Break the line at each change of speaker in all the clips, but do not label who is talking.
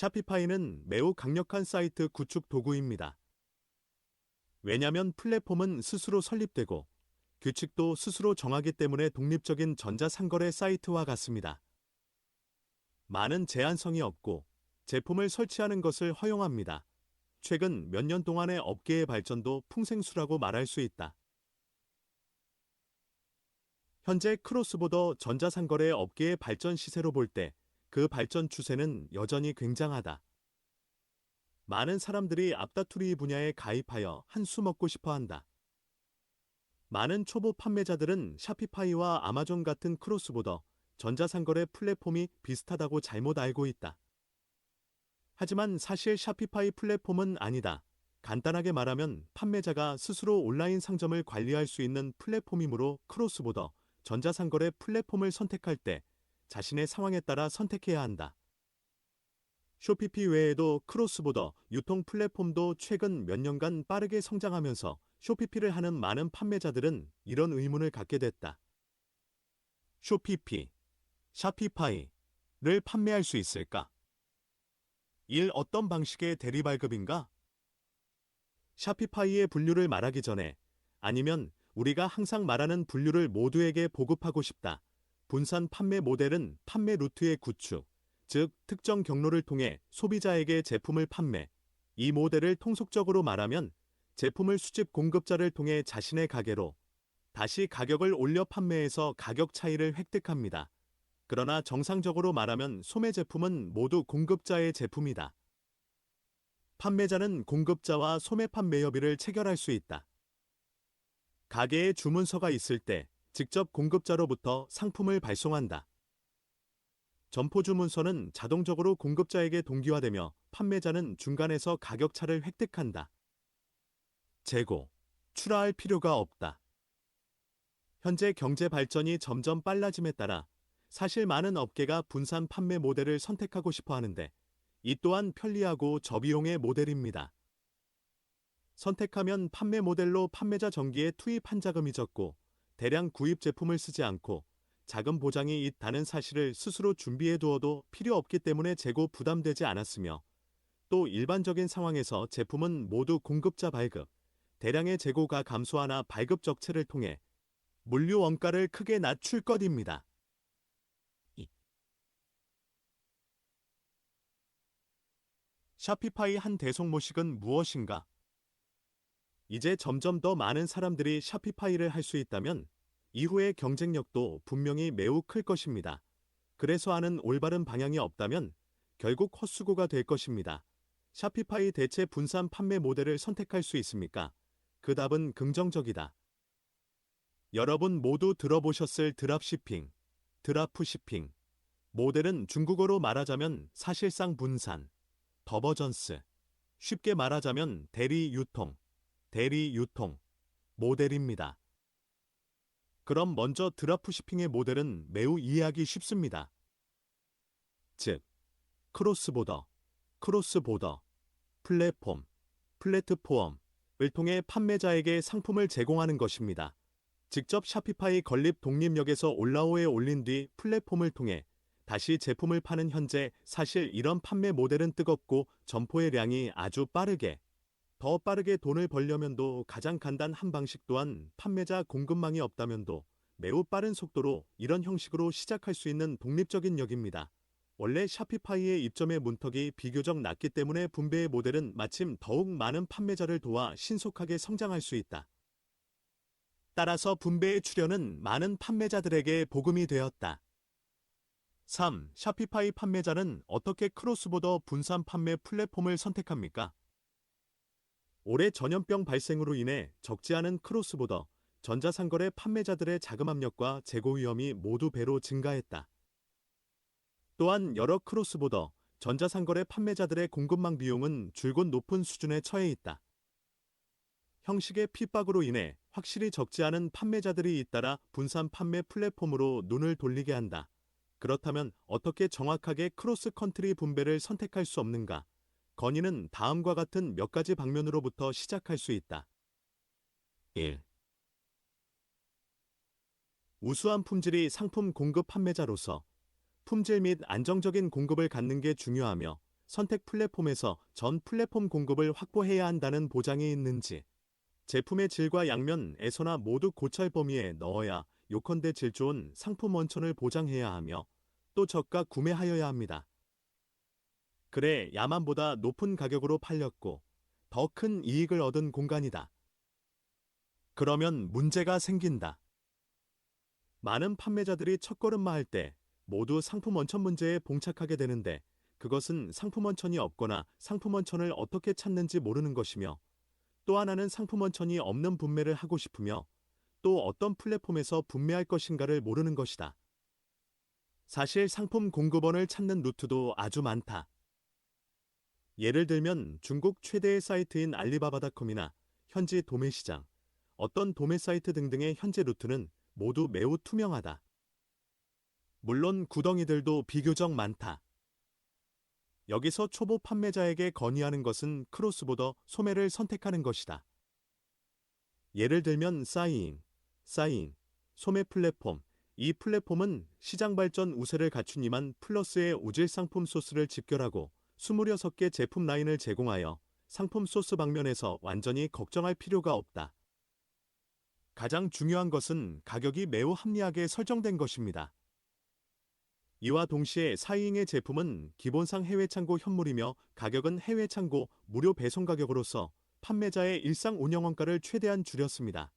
샤피파이는 매우 강력한 사이트 구축 도구입니다. 왜냐면 플랫폼은 스스로 설립되고 규칙도 스스로 정하기 때문에 독립적인 전자상거래 사이트와 같습니다. 많은 제한성이 없고 제품을 설치하는 것을 허용합니다. 최근 몇 년 동안의 업계의 발전도 풍생수라고 말할 수 있다. 현재 크로스보더 전자상거래 업계의 발전 시세로 볼 때 그 발전 추세는 여전히 굉장하다. 많은 사람들이 앞다투리 분야에 가입하여 한수 먹고 싶어 한다. 많은 초보 판매자들은 샤피파이와 아마존 같은 크로스보더 전자상거래 플랫폼이 비슷하다고 잘못 알고 있다. 하지만 사실 샤피파이 플랫폼은 아니다. 간단하게 말하면 판매자가 스스로 온라인 상점을 관리할 수 있는 플랫폼이므로 크로스보더 전자상거래 플랫폼을 선택할 때 자신의 상황에 따라 선택해야 한다. 쇼피피 외에도 크로스보더 유통 플랫폼도 최근 몇 년간 빠르게 성장하면서 쇼피피를 하는 많은 판매자들은 이런 의문을 갖게 됐다. 쇼피피, 샤피파이를 판매할 수 있을까? 1. 어떤 방식의 대리 발급인가? 샤피파이의 분류를 말하기 전에 아니면 우리가 항상 말하는 분류를 모두에게 보급하고 싶다. 분산 판매 모델은 판매 루트의 구축, 즉 특정 경로를 통해 소비자에게 제품을 판매. 이 모델을 통속적으로 말하면 제품을 수집 공급자를 통해 자신의 가게로 다시 가격을 올려 판매해서 가격 차이를 획득합니다. 그러나 정상적으로 말하면 소매 제품은 모두 공급자의 제품이다. 판매자는 공급자와 소매 판매협의를 체결할 수 있다. 가게에 주문서가 있을 때 직접 공급자로부터 상품을 발송한다. 점포 주문서는 자동적으로 공급자에게 동기화되며 판매자는 중간에서 가격차를 획득한다. 재고, 출하할 필요가 없다. 현재 경제 발전이 점점 빨라짐에 따라 사실 많은 업계가 분산 판매 모델을 선택하고 싶어 하는데 이 또한 편리하고 저비용의 모델입니다. 선택하면 판매 모델로 판매자 정기에 투입한 자금이 적고 대량 구입 제품을 쓰지 않고 자금 보장이 있다는 사실을 스스로 준비해 두어도 필요 없기 때문에 재고 부담되지 않았으며 또 일반적인 상황에서 제품은 모두 공급자 발급, 대량의 재고가 감소하나 발급 적체를 통해 물류 원가를 크게 낮출 것입니다. 샤피파이 한 대송 모식은 무엇인가? 이제 점점 더 많은 사람들이 샤피파이를 할 수 있다면 이후의 경쟁력도 분명히 매우 클 것입니다. 그래서 하는 올바른 방향이 없다면 결국 헛수고가 될 것입니다. 샤피파이 대체 분산 판매 모델을 선택할 수 있습니까? 그 답은 긍정적이다. 여러분 모두 들어보셨을 드랍시핑, 드라프시핑. 모델은 중국어로 말하자면 사실상 분산, 더버전스. 쉽게 말하자면 대리 유통, 대리 유통, 모델입니다. 그럼 먼저 드라프시핑의 모델은 매우 이해하기 쉽습니다. 즉, 크로스보더, 크로스보더, 플랫폼, 플랫폼을 통해 판매자에게 상품을 제공하는 것입니다. 직접 샤피파이 건립 독립역에서 올라오에 올린 뒤 플랫폼을 통해 다시 제품을 파는 현재 사실 이런 판매 모델은 뜨겁고 점포의 량이 아주 빠르게 더 빠르게 돈을 벌려면도 가장 간단한 방식 또한 판매자 공급망이 없다면도 매우 빠른 속도로 이런 형식으로 시작할 수 있는 독립적인 역입니다. 원래 샤피파이의 입점의 문턱이 비교적 낮기 때문에 분배의 모델은 마침 더욱 많은 판매자를 도와 신속하게 성장할 수 있다. 따라서 분배의 출현은 많은 판매자들에게 복음이 되었다. 3. 샤피파이 판매자는 어떻게 크로스보더 분산 판매 플랫폼을 선택합니까? 올해 전염병 발생으로 인해 적지 않은 크로스보더 전자상거래 판매자들의 자금 압력과 재고 위험이 모두 배로 증가했다. 또한 여러 크로스보더 전자상거래 판매자들의 공급망 비용은 줄곧 높은 수준에 처해 있다. 형식의 핍박으로 인해 확실히 적지 않은 판매자들이 잇따라 분산 판매 플랫폼으로 눈을 돌리게 한다. 그렇다면 어떻게 정확하게 크로스 컨트리 분배를 선택할 수 없는가? 건의는 다음과 같은 몇 가지 방면으로부터 시작할 수 있다. 1. 우수한 품질이 상품 공급 판매자로서 품질 및 안정적인 공급을 갖는 게 중요하며 선택 플랫폼에서 전 플랫폼 공급을 확보해야 한다는 보장이 있는지, 제품의 질과 양면에서나 모두 고찰 범위에 넣어야 요컨대 질 좋은 상품 원천을 보장해야 하며 또 저가 구매하여야 합니다. 그래 야만보다 높은 가격으로 팔렸고 더 큰 이익을 얻은 공간이다. 그러면 문제가 생긴다. 많은 판매자들이 첫걸음마 할 때 모두 상품 원천 문제에 봉착하게 되는데 그것은 상품 원천이 없거나 상품 원천을 어떻게 찾는지 모르는 것이며 또 하나는 상품 원천이 없는 분매를 하고 싶으며 또 어떤 플랫폼에서 분매할 것인가를 모르는 것이다. 사실 상품 공급원을 찾는 루트도 아주 많다. 예를 들면 중국 최대의 사이트인 알리바바닷컴이나 현지 도매 시장, 어떤 도매 사이트 등등의 현재 루트는 모두 매우 투명하다. 물론 구덩이들도 비교적 많다. 여기서 초보 판매자에게 건의하는 것은 크로스보더 소매를 선택하는 것이다. 예를 들면 사이잉, 사이잉, 소매 플랫폼, 이 플랫폼은 시장 발전 우세를 갖춘 이만 플러스의 우질 상품 소스를 집결하고 26개 제품 라인을 제공하여 상품 소스 방면에서 완전히 걱정할 필요가 없다. 가장 중요한 것은 가격이 매우 합리하게 설정된 것입니다. 이와 동시에 사이잉의 제품은 기본상 해외 창고 현물이며 가격은 해외 창고 무료 배송 가격으로서 판매자의 일상 운영 원가를 최대한 줄였습니다.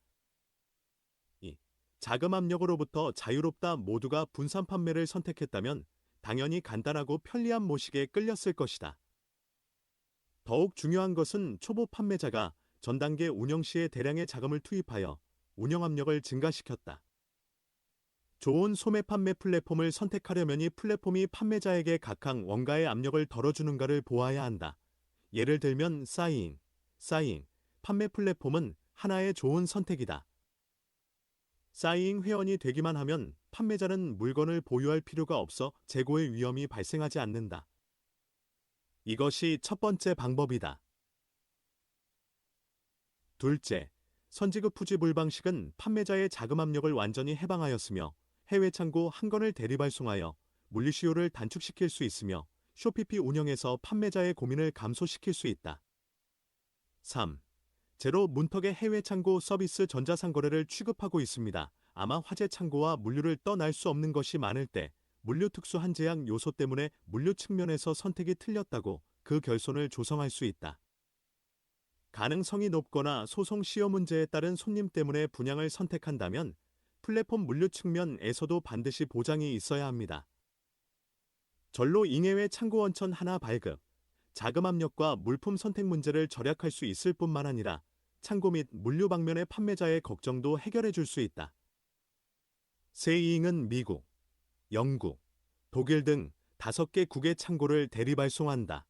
2. 자금 압력으로부터 자유롭다 모두가 분산 판매를 선택했다면 당연히 간단하고 편리한 모식에 끌렸을 것이다. 더욱 중요한 것은 초보 판매자가 전 단계 운영 시에 대량의 자금을 투입하여 운영 압력을 증가시켰다. 좋은 소매 판매 플랫폼을 선택하려면 이 플랫폼이 판매자에게 각항 원가의 압력을 덜어주는가를 보아야 한다. 예를 들면 사이잉, 사이잉, 판매 플랫폼은 하나의 좋은 선택이다. 사이잉 회원이 되기만 하면 판매자는 물건을 보유할 필요가 없어 재고의 위험이 발생하지 않는다. 이것이 첫 번째 방법이다. 둘째, 선지급 후지불 방식은 판매자의 자금 압력을 완전히 해방하였으며 해외 창고 한 건을 대리 발송하여 물류시효를 단축시킬 수 있으며 쇼피피 운영에서 판매자의 고민을 감소시킬 수 있다. 3. 제로 문턱의 해외 창고 서비스 전자상거래를 취급하고 있습니다. 아마 화재 창고와 물류를 떠날 수 없는 것이 많을 때 물류 특수 한제약 요소 때문에 물류 측면에서 선택이 틀렸다고 그 결손을 조성할 수 있다. 가능성이 높거나 소송 시효 문제에 따른 손님 때문에 분양을 선택한다면 플랫폼 물류 측면에서도 반드시 보장이 있어야 합니다. 절로 잉해외 창고 원천 하나 발급, 자금 압력과 물품 선택 문제를 절약할 수 있을 뿐만 아니라 창고 및 물류 방면의 판매자의 걱정도 해결해 줄 수 있다. 세이잉은 미국, 영국, 독일 등 다섯 개 국의 창고를 대리 발송한다.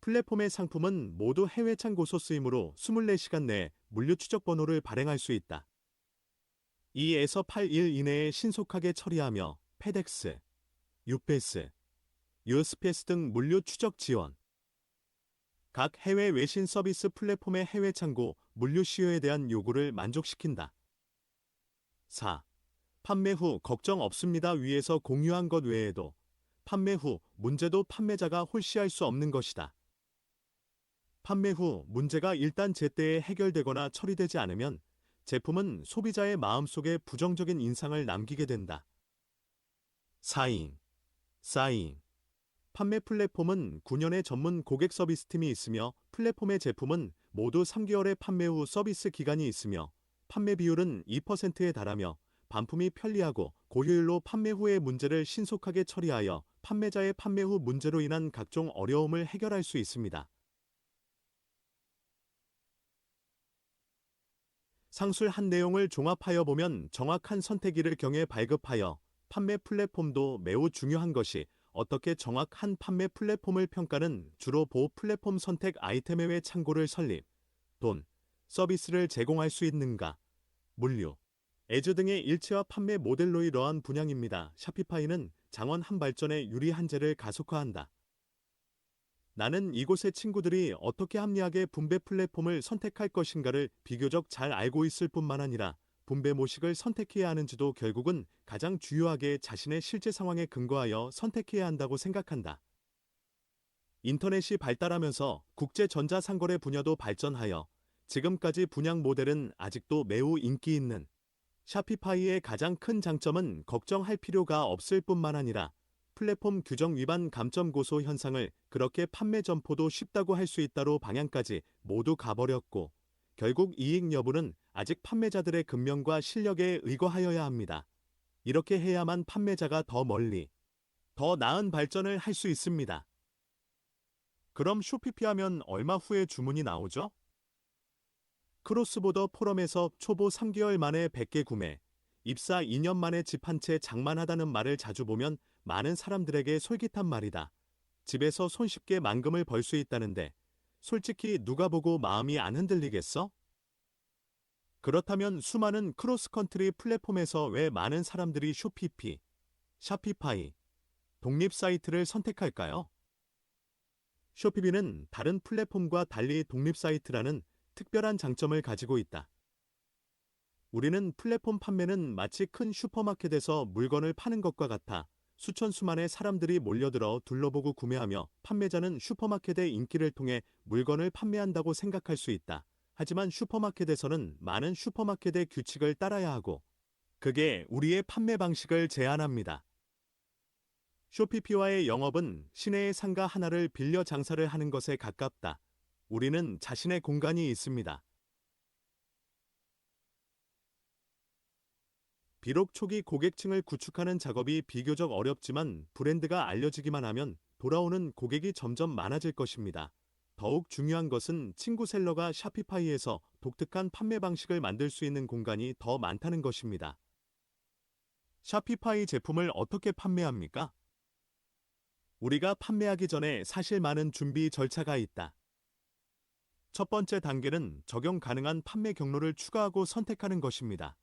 플랫폼의 상품은 모두 해외 창고소 쓰이므로 24시간 내에 물류 추적 번호를 발행할 수 있다. 2에서 8일 이내에 신속하게 처리하며 페덱스, 유페스, 유스페스 등 물류 추적 지원. 각 해외 외신 서비스 플랫폼의 해외 창고 물류 시효에 대한 요구를 만족시킨다. 4. 판매 후 걱정 없습니다 위에서 공유한 것 외에도 판매 후 문제도 판매자가 홀씨할 수 없는 것이다. 판매 후 문제가 일단 제때에 해결되거나 처리되지 않으면 제품은 소비자의 마음속에 부정적인 인상을 남기게 된다. 4인, 4인. 판매 플랫폼은 9년의 전문 고객 서비스 팀이 있으며 플랫폼의 제품은 모두 3개월의 판매 후 서비스 기간이 있으며 판매 비율은 2%에 달하며 반품이 편리하고 고효율로 판매 후의 문제를 신속하게 처리하여 판매자의 판매 후 문제로 인한 각종 어려움을 해결할 수 있습니다. 상술 한 내용을 종합하여 보면 정확한 선택일을 경해 발급하여 판매 플랫폼도 매우 중요한 것이 어떻게 정확한 판매 플랫폼을 평가는 주로 보호 플랫폼 선택 아이템 외 창고를 설립, 돈, 서비스를 제공할 수 있는가, 물류, 애즈 등의 일체화 판매 모델로 이러한 분양입니다. 샤피파이는 장원 한 발전의 유리 한제를 가속화한다. 나는 이곳의 친구들이 어떻게 합리하게 분배 플랫폼을 선택할 것인가를 비교적 잘 알고 있을 뿐만 아니라 분배 모식을 선택해야 하는지도 결국은 가장 주요하게 자신의 실제 상황에 근거하여 선택해야 한다고 생각한다. 인터넷이 발달하면서 국제 전자상거래 분야도 발전하여 지금까지 분양 모델은 아직도 매우 인기 있는 샤피파이의 가장 큰 장점은 걱정할 필요가 없을 뿐만 아니라 플랫폼 규정 위반 감점 고소 현상을 그렇게 판매 점포도 쉽다고 할 수 있다로 방향까지 모두 가버렸고 결국 이익 여부는 아직 판매자들의 근면과 실력에 의거하여야 합니다. 이렇게 해야만 판매자가 더 멀리 더 나은 발전을 할 수 있습니다. 그럼 쇼피피 하면 얼마 후에 주문이 나오죠? 크로스보더 포럼에서 초보 3개월 만에 100개 구매, 입사 2년 만에 집 한 채 장만하다는 말을 자주 보면 많은 사람들에게 솔깃한 말이다. 집에서 손쉽게 만금을 벌 수 있다는데 솔직히 누가 보고 마음이 안 흔들리겠어? 그렇다면 수많은 크로스컨트리 플랫폼에서 왜 많은 사람들이 쇼피피, 샤피파이, 독립 사이트를 선택할까요? 쇼피비는 다른 플랫폼과 달리 독립 사이트라는 특별한 장점을 가지고 있다. 우리는 플랫폼 판매는 마치 큰 슈퍼마켓에서 물건을 파는 것과 같아 수천 수만의 사람들이 몰려들어 둘러보고 구매하며 판매자는 슈퍼마켓의 인기를 통해 물건을 판매한다고 생각할 수 있다. 하지만 슈퍼마켓에서는 많은 슈퍼마켓의 규칙을 따라야 하고 그게 우리의 판매 방식을 제한합니다. 쇼피피와의 영업은 시내의 상가 하나를 빌려 장사를 하는 것에 가깝다. 우리는 자신의 공간이 있습니다. 비록 초기 고객층을 구축하는 작업이 비교적 어렵지만 브랜드가 알려지기만 하면 돌아오는 고객이 점점 많아질 것입니다. 더욱 중요한 것은 친구 셀러가 샤피파이에서 독특한 판매 방식을 만들 수 있는 공간이 더 많다는 것입니다. 샤피파이 제품을 어떻게 판매합니까? 우리가 판매하기 전에 사실 많은 준비 절차가 있다. 첫 번째 단계는 적용 가능한 판매 경로를 추가하고 선택하는 것입니다.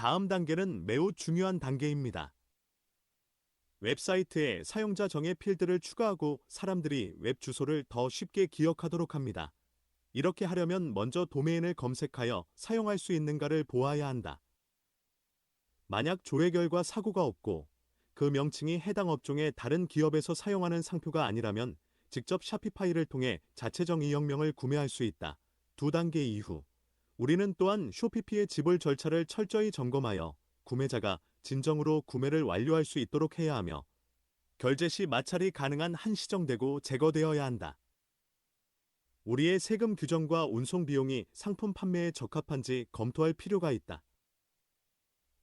다음 단계는 매우 중요한 단계입니다. 웹사이트에 사용자 정의 필드를 추가하고 사람들이 웹 주소를 더 쉽게 기억하도록 합니다. 이렇게 하려면 먼저 도메인을 검색하여 사용할 수 있는가를 보아야 한다. 만약 조회 결과 사고가 없고 그 명칭이 해당 업종의 다른 기업에서 사용하는 상표가 아니라면 직접 샤피파이를 통해 자체 정의역명을 구매할 수 있다. 두 단계 이후 우리는 또한 쇼피피의 지불 절차를 철저히 점검하여 구매자가 진정으로 구매를 완료할 수 있도록 해야 하며 결제 시 마찰이 가능한 한 시정되고 제거되어야 한다. 우리의 세금 규정과 운송 비용이 상품 판매에 적합한지 검토할 필요가 있다.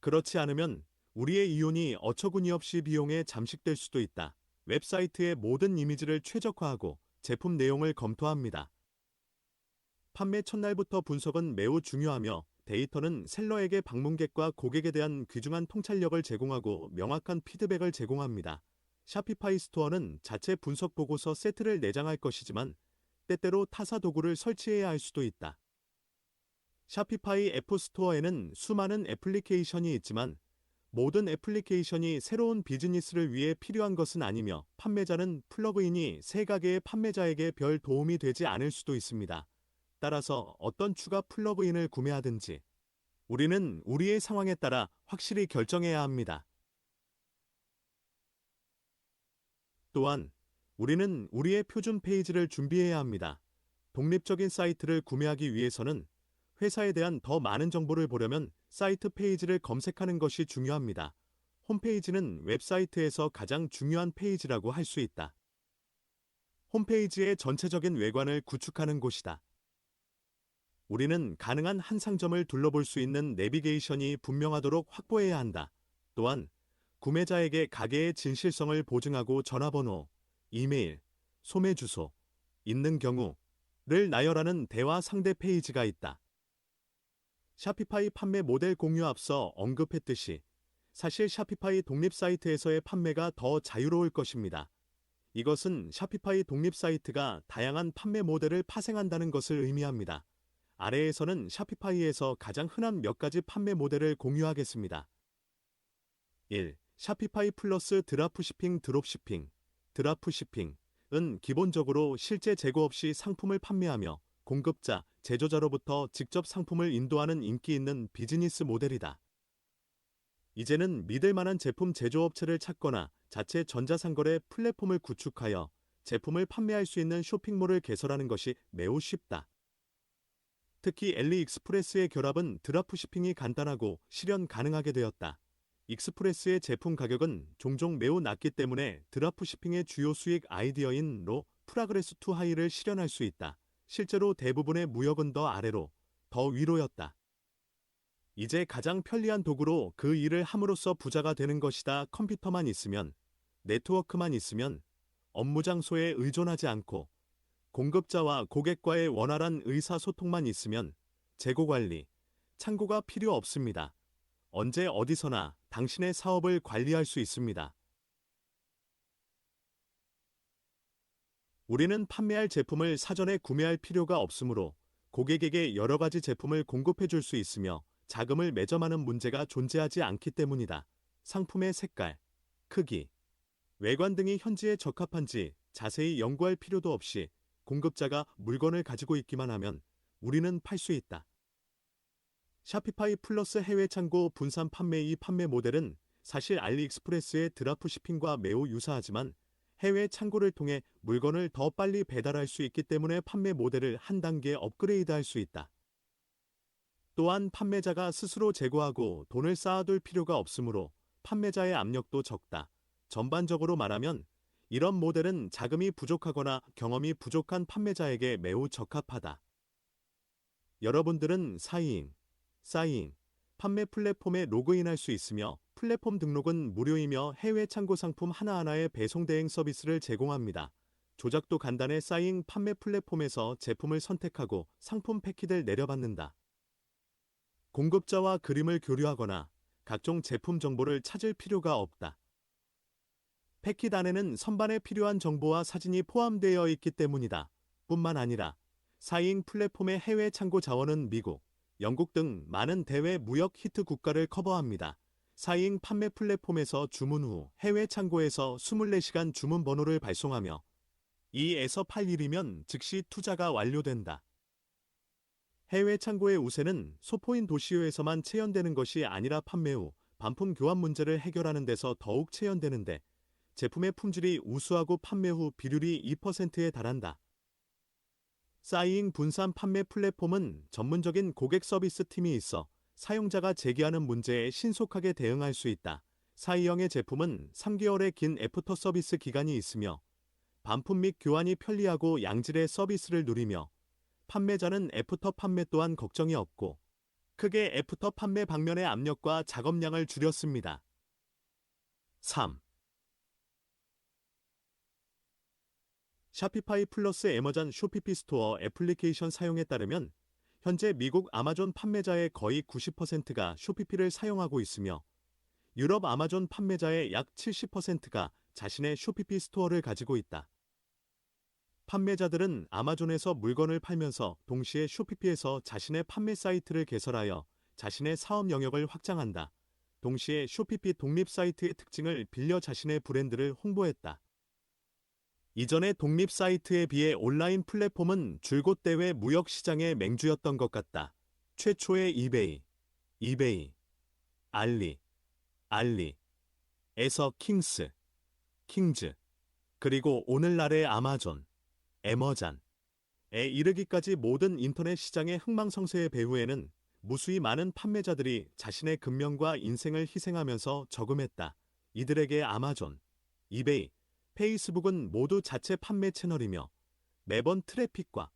그렇지 않으면 우리의 이윤이 어처구니 없이 비용에 잠식될 수도 있다. 웹사이트의 모든 이미지를 최적화하고 제품 내용을 검토합니다. 판매 첫날부터 분석은 매우 중요하며 데이터는 셀러에게 방문객과 고객에 대한 귀중한 통찰력을 제공하고 명확한 피드백을 제공합니다. 샤피파이 스토어는 자체 분석 보고서 세트를 내장할 것이지만 때때로 타사 도구를 설치해야 할 수도 있다. 샤피파이 애프 스토어에는 수많은 애플리케이션이 있지만 모든 애플리케이션이 새로운 비즈니스를 위해 필요한 것은 아니며 판매자는 플러그인이 세 가게의 판매자에게 별 도움이 되지 않을 수도 있습니다. 따라서 어떤 추가 플러그인을 구매하든지 우리는 우리의 상황에 따라 확실히 결정해야 합니다. 또한 우리는 우리의 표준 페이지를 준비해야 합니다. 독립적인 사이트를 구매하기 위해서는 회사에 대한 더 많은 정보를 보려면 사이트 페이지를 검색하는 것이 중요합니다. 홈페이지는 웹사이트에서 가장 중요한 페이지라고 할 수 있다. 홈페이지의 전체적인 외관을 구축하는 곳이다. 우리는 가능한 한 상점을 둘러볼 수 있는 내비게이션이 분명하도록 확보해야 한다. 또한 구매자에게 가게의 진실성을 보증하고 전화번호, 이메일, 소매 주소, 있는 경우를 나열하는 대화 상대 페이지가 있다. 샤피파이 판매 모델 공유 앞서 언급했듯이 사실 샤피파이 독립 사이트에서의 판매가 더 자유로울 것입니다. 이것은 샤피파이 독립 사이트가 다양한 판매 모델을 파생한다는 것을 의미합니다. 아래에서는 샤피파이에서 가장 흔한 몇 가지 판매 모델을 공유하겠습니다. 1. 샤피파이 플러스 드라프시핑 드롭시핑 드라프시핑은 기본적으로 실제 재고 없이 상품을 판매하며 공급자, 제조자로부터 직접 상품을 인도하는 인기 있는 비즈니스 모델이다. 이제는 믿을 만한 제품 제조업체를 찾거나 자체 전자상거래 플랫폼을 구축하여 제품을 판매할 수 있는 쇼핑몰을 개설하는 것이 매우 쉽다. 특히 엘리익스프레스의 결합은 드랍시핑이 간단하고 실현 가능하게 되었다. 익스프레스의 제품 가격은 종종 매우 낮기 때문에 드랍시핑의 주요 수익 아이디어인 로 프라그레스 투 하이를 실현할 수 있다. 실제로 대부분의 무역은 더 아래로, 더 위로였다. 이제 가장 편리한 도구로 그 일을 함으로써 부자가 되는 것이다. 컴퓨터만 있으면, 네트워크만 있으면, 업무 장소에 의존하지 않고, 공급자와 고객과의 원활한 의사소통만 있으면, 재고 관리, 창고가 필요 없습니다. 언제 어디서나 당신의 사업을 관리할 수 있습니다. 우리는 판매할 제품을 사전에 구매할 필요가 없으므로 고객에게 여러 가지 제품을 공급해 줄 수 있으며 자금을 매점하는 문제가 존재하지 않기 때문이다. 상품의 색깔, 크기, 외관 등이 현지에 적합한지 자세히 연구할 필요도 없이 공급자가 물건을 가지고 있기만 하면 우리는 팔 수 있다. 샤피파이 플러스 해외 창고 분산 판매 이 판매 모델은 사실 알리익스프레스의 드라프 시핑과 매우 유사하지만 해외 창고를 통해 물건을 더 빨리 배달할 수 있기 때문에 판매 모델을 한 단계 업그레이드할 수 있다. 또한 판매자가 스스로 재고하고 돈을 쌓아둘 필요가 없으므로 판매자의 압력도 적다. 전반적으로 말하면 이런 모델은 자금이 부족하거나 경험이 부족한 판매자에게 매우 적합하다. 여러분들은 사이잉, 사이잉, 판매 플랫폼에 로그인할 수 있으며 플랫폼 등록은 무료이며 해외 창고 상품 하나하나의 배송 대행 서비스를 제공합니다. 조작도 간단해 사이잉 판매 플랫폼에서 제품을 선택하고 상품 패키를 내려받는다. 공급자와 그림을 교류하거나 각종 제품 정보를 찾을 필요가 없다. 패킷 안에는 선반에 필요한 정보와 사진이 포함되어 있기 때문이다. 뿐만 아니라 사이잉 플랫폼의 해외 창고 자원은 미국, 영국 등 많은 대외 무역 히트 국가를 커버합니다. 사이잉 판매 플랫폼에서 주문 후 해외 창고에서 24시간 주문 번호를 발송하며 2에서 8일이면 즉시 투자가 완료된다. 해외 창고의 우세는 소포인 도시오에서만 체현되는 것이 아니라 판매 후 반품 교환 문제를 해결하는 데서 더욱 체현되는데 제품의 품질이 우수하고 판매 후 비율이 2%에 달한다. 사이잉 분산 판매 플랫폼은 전문적인 고객 서비스 팀이 있어 사용자가 제기하는 문제에 신속하게 대응할 수 있다. 사이영의 제품은 3개월의 긴 애프터 서비스 기간이 있으며 반품 및 교환이 편리하고 양질의 서비스를 누리며 판매자는 애프터 판매 또한 걱정이 없고 크게 애프터 판매 방면의 압력과 작업량을 줄였습니다. 3. 샤피파이 플러스 에머전 쇼피피 스토어 애플리케이션 사용에 따르면 현재 미국 아마존 판매자의 거의 90%가 쇼피피를 사용하고 있으며 유럽 아마존 판매자의 약 70%가 자신의 쇼피피 스토어를 가지고 있다. 판매자들은 아마존에서 물건을 팔면서 동시에 쇼피피에서 자신의 판매 사이트를 개설하여 자신의 사업 영역을 확장한다. 동시에 쇼피피 독립 사이트의 특징을 빌려 자신의 브랜드를 홍보했다. 이전의 독립 사이트에 비해 온라인 플랫폼은 줄곧 대회 무역 시장의 맹주였던 것 같다. 최초의 이베이, 이베이, 알리, 알리, 에서 킹스, 킹즈, 그리고 오늘날의 아마존, 에머잔에 이르기까지 모든 인터넷 시장의 흥망성쇠의 배후에는 무수히 많은 판매자들이 자신의 근면과 인생을 희생하면서 저금했다. 이들에게 아마존, 이베이, 페이스북은 모두 자체 판매 채널이며 매번 트래픽과